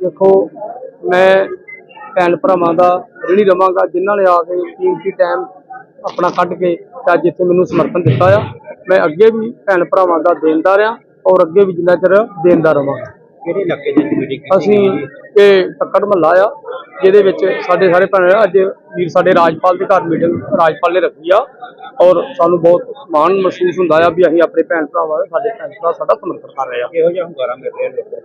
ਦੇਖੋ ਮੈਂ ਭੈਣ ਭਰਾਵਾਂ ਦਾ ऋणी ਰਵਾਂਗਾ ਜਿਨ੍ਹਾਂ ਨੇ ਆ ਕੇ ਕੀਮਤੀ ਟਾਈਮ ਆਪਣਾ ਕੱਢ ਕੇ ਤੇ ਅੱਜ ਇੱਥੇ ਮੈਨੂੰ ਸਮਰਪਣ ਦਿੱਤਾ ਆ। ਮੈਂ ਅੱਗੇ ਵੀ ਭੈਣ ਭਰਾਵਾਂ ਦਾ ਦੇਣਦਾਰ ਆ ਔਰ ਅੱਗੇ ਵੀ ਜਿੰਨਾ ਚਿਰ ਦੇਣਦਾਰ ਰਵਾਂਗਾ। ਕਿਹੜੇ ਇਲਾਕੇ ਦੀ ਮੀਟਿੰਗ ਅਸੀਂ ਇਹ ਟੱਕੜ ਮਹੱਲਾ ਆ ਜਿਹਦੇ ਵਿੱਚ ਸਾਡੇ ਸਾਰੇ ਭੈਣ ਅੱਜ ਵੀਰ ਸਾਡੇ ਰਾਜਪਾਲ ਦੇ ਘਰ ਮੀਟਿੰਗ ਰਾਜਪਾਲ ਨੇ ਰੱਖੀ ਆ ਔਰ ਸਾਨੂੰ ਬਹੁਤ ਮਾਣ ਮਹਿਸੂਸ ਹੁੰਦਾ ਆ ਵੀ ਅਸੀਂ ਆਪਣੇ ਭੈਣ ਭਰਾਵਾਂ ਸਾਡੇ ਭੈਣ ਭਰਾ ਸਾਡਾ ਸਮਰਥਨ ਕਰ ਰਹੇ ਆ। ਇਹੋ ਜਿਹਾ ਹੁੰਗਾਰਾ ਮਿਲ ਰਿਹਾ ਲੋਕਾਂ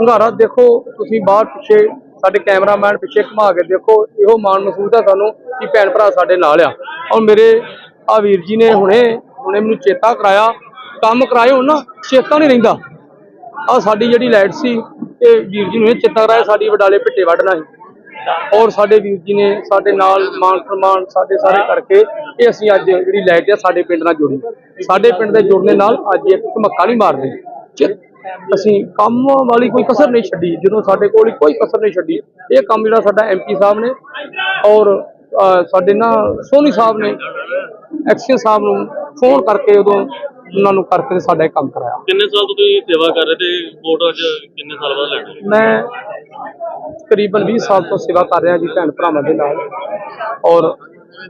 ਹੰਗਾਰਾ ਦੇਖੋ, ਤੁਸੀਂ ਬਾਹਰ ਪਿੱਛੇ ਸਾਡੇ ਕੈਮਰਾਮੈਨ ਪਿੱਛੇ ਘੁਮਾ ਕੇ ਦੇਖੋ, ਇਹੋ ਮਾਣ ਮਹਿਸੂਸ ਆ ਸਾਨੂੰ ਕਿ ਭੈਣ ਭਰਾ ਸਾਡੇ ਨਾਲ ਆ। ਔਰ ਮੇਰੇ ਆ ਵੀਰ ਜੀ ਨੇ ਹੁਣੇ ਹੁਣੇ ਮੈਨੂੰ ਚੇਤਾ ਕਰਾਇਆ। ਕੰਮ ਕਰਾਏ ਨਾ, ਚੇਤਾ ਨਹੀਂ ਰਹਿੰਦਾ। ਆ ਸਾਡੀ ਜਿਹੜੀ ਲਾਈਟ ਸੀ, ਇਹ ਵੀਰ ਜੀ ਨੂੰ ਇਹ ਚੇਤਾ ਕਰਾਇਆ, ਸਾਡੀ ਵਡਾਲੇ ਪਿੱਟੇ ਵੱਢਣਾ ਸੀ। ਔਰ ਸਾਡੇ ਵੀਰ ਜੀ ਨੇ ਸਾਡੇ ਨਾਲ ਮਾਨ ਸਨਮਾਨ ਸਾਡੇ ਸਾਰੇ ਕਰਕੇ ਇਹ ਅਸੀਂ ਅੱਜ ਜਿਹੜੀ ਲਾਈਟ ਆ, ਸਾਡੇ ਪਿੰਡ ਨਾਲ ਜੁੜੀ। ਸਾਡੇ ਪਿੰਡ ਦੇ ਜੁੜਨੇ ਨਾਲ ਅੱਜ ਇੱਕ ਧਮੱਕਾ ਨਹੀਂ ਮਾਰਦੇ। ਅਸੀਂ ਕੰਮ ਵਾਲੀ ਕੋਈ ਕਸਰ ਨਹੀਂ ਛੱਡੀ ਜਦੋਂ ਸਾਡੇ ਕੋਲ ਕੋਈ ਕਸਰ ਨਹੀਂ ਛੱਡੀ। ਇਹ ਕੰਮ ਜਿਹੜਾ ਸਾਡਾ ਐਮਪੀ ਸਾਹਿਬ ਨੇ ਔਰ ਸਾਡੇ ਨਾ ਸੋਨੀ ਸਾਹਿਬ ਨੇ ਐਕਸ਼ਨ ਸਾਹਿਬ ਨੂੰ ਫੋਨ ਕਰਕੇ ਉਦੋਂ ਉਹਨਾਂ ਨੂੰ ਕਰਕੇ ਸਾਡਾ ਇਹ ਕੰਮ ਕਰਾਇਆ। ਕਿੰਨੇ ਸਾਲ ਤੋਂ ਤੁਸੀਂ ਸੇਵਾ ਕਰ ਰਹੇ ਤੇ ਵੋਟ ਅੱਜ ਕਿੰਨੇ ਸਾਲ ਬਾਅਦ ਲੈਣੀ ਮੈਂ ਤਕਰੀਬਨ 20 ਸਾਲ ਤੋਂ ਸੇਵਾ ਕਰ ਰਿਹਾ ਜੀ ਭੈਣ ਭਰਾਵਾਂ ਦੇ ਨਾਲ। ਔਰ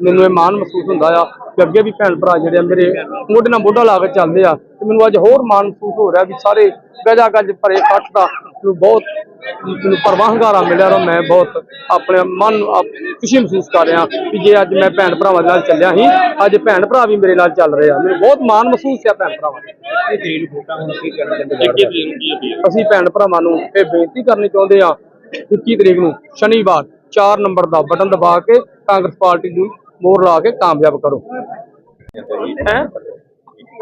ਮੈਨੂੰ ਇਹ ਮਾਣ ਮਹਿਸੂਸ ਹੁੰਦਾ ਆ ਕਿ ਅੱਗੇ ਵੀ ਭੈਣ ਭਰਾ ਜਿਹੜੇ ਆ ਮੇਰੇ ਮੋਢੇ ਨਾਲ ਮੋਢਾ ਲਾ ਕੇ ਚੱਲਦੇ ਆ। ਤੇ ਮੈਨੂੰ ਅੱਜ ਹੋਰ ਮਾਣ ਮਹਿਸੂਸ ਹੋ ਰਿਹਾ ਵੀ ਸਾਰੇ ਗਜਾ ਗੱਜ ਭਰੇ ਇਕੱਠ ਦਾ ਬਹੁਤ ਪਰਵਾਹ ਹੰਗਾਰਾ ਮਿਲਿਆ ਔਰ ਮੈਂ ਬਹੁਤ ਆਪਣੇ ਮਨ ਨੂੰ ਖੁਸ਼ੀ ਮਹਿਸੂਸ ਕਰ ਰਿਹਾ ਕਿ ਜੇ ਅੱਜ ਮੈਂ ਭੈਣ ਭਰਾਵਾਂ ਦੇ ਨਾਲ ਚੱਲਿਆ ਸੀ ਅੱਜ ਭੈਣ ਭਰਾ ਵੀ ਮੇਰੇ ਨਾਲ ਚੱਲ ਰਹੇ ਆ। ਮੈਨੂੰ ਬਹੁਤ ਮਾਣ ਮਹਿਸੂਸ ਆ ਭੈਣ ਭਰਾਵਾਂ ਨੂੰ ਅਸੀਂ ਭੈਣ ਭਰਾਵਾਂ ਨੂੰ ਇਹ ਬੇਨਤੀ ਕਰਨੀ ਚਾਹੁੰਦੇ ਆ 21 ਤਰੀਕ ਨੂੰ ਸ਼ਨੀਵਾਰ 4 ਨੰਬਰ ਦਾ ਬਟਨ ਦਬਾ ਕੇ ਕਾਂਗਰਸ ਪਾਰਟੀ ਨੂੰ ਮੋਹਰ ਲਾ ਕੇ ਕਾਮਯਾਬ ਕਰੋ। ਹੈ?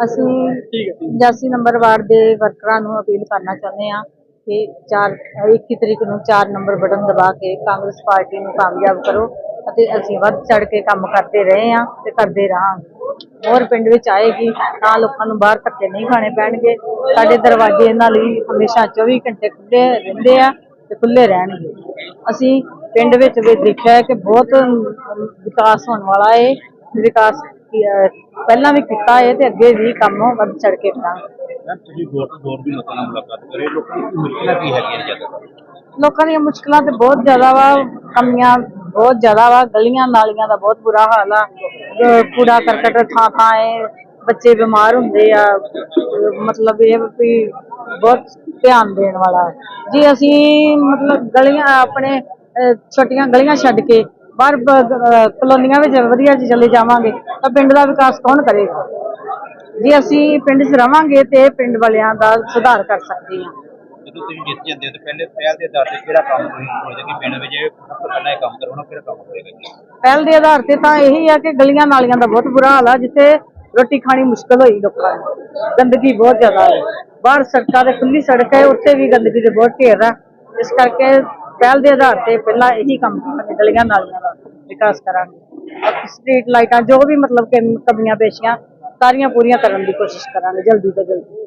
ਅਸੀਂ ਠੀਕ ਹੈ 85 ਨੰਬਰ ਵਾਰਡ ਦੇ ਵਰਕਰਾਂ ਨੂੰ ਅਪੀਲ ਕਰਨਾ ਚਾਹੁੰਦੇ ਹਾਂ ਕਿ 4 21 ਤਰੀਕ ਨੂੰ 4 ਨੰਬਰ ਬਟਨ ਦਬਾ ਕੇ ਕਾਂਗਰਸ ਪਾਰਟੀ ਨੂੰ ਕਾਮਯਾਬ ਕਰੋ ਅਤੇ ਅਸੀਂ ਵੱਧ ਚੜ ਕੇ ਕੰਮ ਕਰਦੇ ਰਹੇ ਹਾਂ ਤੇ ਕਰਦੇ ਰਹਾਂਗੇ। ਹੋਰ ਪਿੰਡ ਵਿੱਚ ਆਏਗੀ ਤਾਂ ਲੋਕਾਂ ਨੂੰ ਬਾਹਰ ਧੱਕੇ ਨਹੀਂ ਖਾਣੇ ਪੈਣਗੇ। ਸਾਡੇ ਦਰਵਾਜ਼ੇ ਇਹਨਾਂ ਲਈ ਹਮੇਸ਼ਾ 24 ਘੰਟੇ ਖੁੱਲੇ ਰਹਿੰਦੇ ਆ ਤੇ ਖੁੱਲੇ ਰਹਿਣਗੇ। ਅਸੀਂ ਪਿੰਡ ਵਿੱਚ ਵੀ ਦੇਖਿਆ ਕਿ ਬਹੁਤ ਵਿਕਾਸ ਹੋਣ ਵਾਲਾ ਹੈ ਵਿਕਾਸ ਪਹਿਲਾਂ ਵੀ ਕੀਤਾ ਹੈ ਤੇ ਅੱਗੇ ਵੀ ਕੰਮ ਵੱਧ ਚੜ ਕੇ ਕਰਾਂਗੇ। ਤੁਸੀਂ ਵੋਟ ਦੌਰ ਵੀ ਲੋਕਾਂ ਨਾਲ ਮੁਲਾਕਾਤ ਕਰੇ ਲੋਕਾਂ ਦੀ ਮੁਸ਼ਕਲਾਂ ਕੀ ਹੈਗੀਆਂ ਜ਼ਿਆਦਾ? ਲੋਕਾਂ ਦੀਆਂ ਮੁਸ਼ਕਲਾਂ ਤੇ ਬਹੁਤ ਜ਼ਿਆਦਾ ਵਾ ਕਮੀਆਂ ਬਹੁਤ ਜ਼ਿਆਦਾ ਵਾ ਗਲੀਆਂ ਨਾਲੀਆਂ ਦਾ ਬਹੁਤ ਬੁਰਾ ਹਾਲ ਆ। ਕੂੜਾ ਕਰਕਟ ਥਾਂ ਥਾਂ ਹੈ ਬੱਚੇ ਬਿਮਾਰ ਹੁੰਦੇ ਆ। ਮਤਲਬ ਇਹ ਵੀ ਬਹੁਤ ਧਿਆਨ ਦੇਣ ਵਾਲਾ। ਜੇ ਅਸੀਂ ਮਤਲਬ ਗਲੀਆਂ ਆਪਣੇ ਛੋਟੀਆਂ ਗਲੀਆਂ ਛੱਡ ਕੇ ਬਾਹਰ ਕਲੋਨੀਆਂ ਵਿੱਚ ਵਧੀਆ ਚ ਚਲੇ ਜਾਵਾਂਗੇ ਤਾਂ ਪਿੰਡ ਦਾ ਵਿਕਾਸ ਕੌਣ ਕਰੇਗਾ? ਜੇ ਅਸੀਂ ਪਿੰਡ 'ਚ ਰਵਾਂਗੇ ਤੇ ਪਿੰਡ ਵਾਲਿਆਂ ਦਾ ਸੁਧਾਰ ਕਰ ਸਕਦੇ ਹਾਂ। ਜਦੋਂ ਤੁਸੀਂ ਜਿੱਤ ਜਾਂਦੇ ਹੋ ਤਾਂ ਪਹਿਲੇ ਪਹਿਲ ਦੇ ਆਧਾਰ ਤੇ ਕਿਹੜਾ ਕੰਮ ਤੁਸੀਂ ਸੋਚਦੇ ਕਿ ਪਿੰਡ ਵਿੱਚ ਸਭ ਤੋਂ ਪਹਿਲਾਂ ਇਹ ਕੰਮ ਕਰਵਾਉਣਾ ਕਿਹੜਾ ਕੰਮ ਹੋਏਗਾ ਜੀ? ਪਹਿਲ ਦੇ ਆਧਾਰ ਤੇ ਤਾਂ ਇਹੀ ਆ ਕਿ ਗਲੀਆਂ ਨਾਲੀਆਂ ਦਾ ਬਹੁਤ ਬੁਰਾ ਹਾਲ ਆ ਜਿੱਥੇ ਰੋਟੀ ਖਾਣੀ ਮੁਸ਼ਕਲ ਹੋਈ ਲੋਕਾਂ ਨੂੰ। ਗੰਦਗੀ ਬਹੁਤ ਜ਼ਿਆਦਾ ਹੈ। ਬਾਹਰ ਸੜਕਾਂ ਤੇ ਖੁੱਲੀ ਸੜਕ ਹੈ ਉੱਥੇ ਵੀ ਗੰਦਗੀ ਦੇ ਬਹੁਤ ਢੇਰ ਆ। ਇਸ ਕਰਕੇ ਪਹਿਲ ਦੇ ਆਧਾਰ ਤੇ ਪਹਿਲਾਂ ਇਹੀ ਕੰਮ ਕਰਾਂਗੇ ਗਲੀਆਂ ਨਾਲੀਆਂ ਦਾ ਵਿਕਾਸ ਕਰਾਂਗੇ। ਸਟਰੀਟ ਲਾਈਟਾਂ ਜੋ ਵੀ ਮਤਲਬ ਕਿ ਕਮੀਆਂ ਪੇਸ਼ੀਆਂ ਸਾਰੀਆਂ ਪੂਰੀਆਂ ਕਰਨ ਦੀ ਕੋਸ਼ਿਸ਼ ਕਰਾਂਗੇ, ਜਲਦੀ ਤੋਂ ਜਲਦੀ।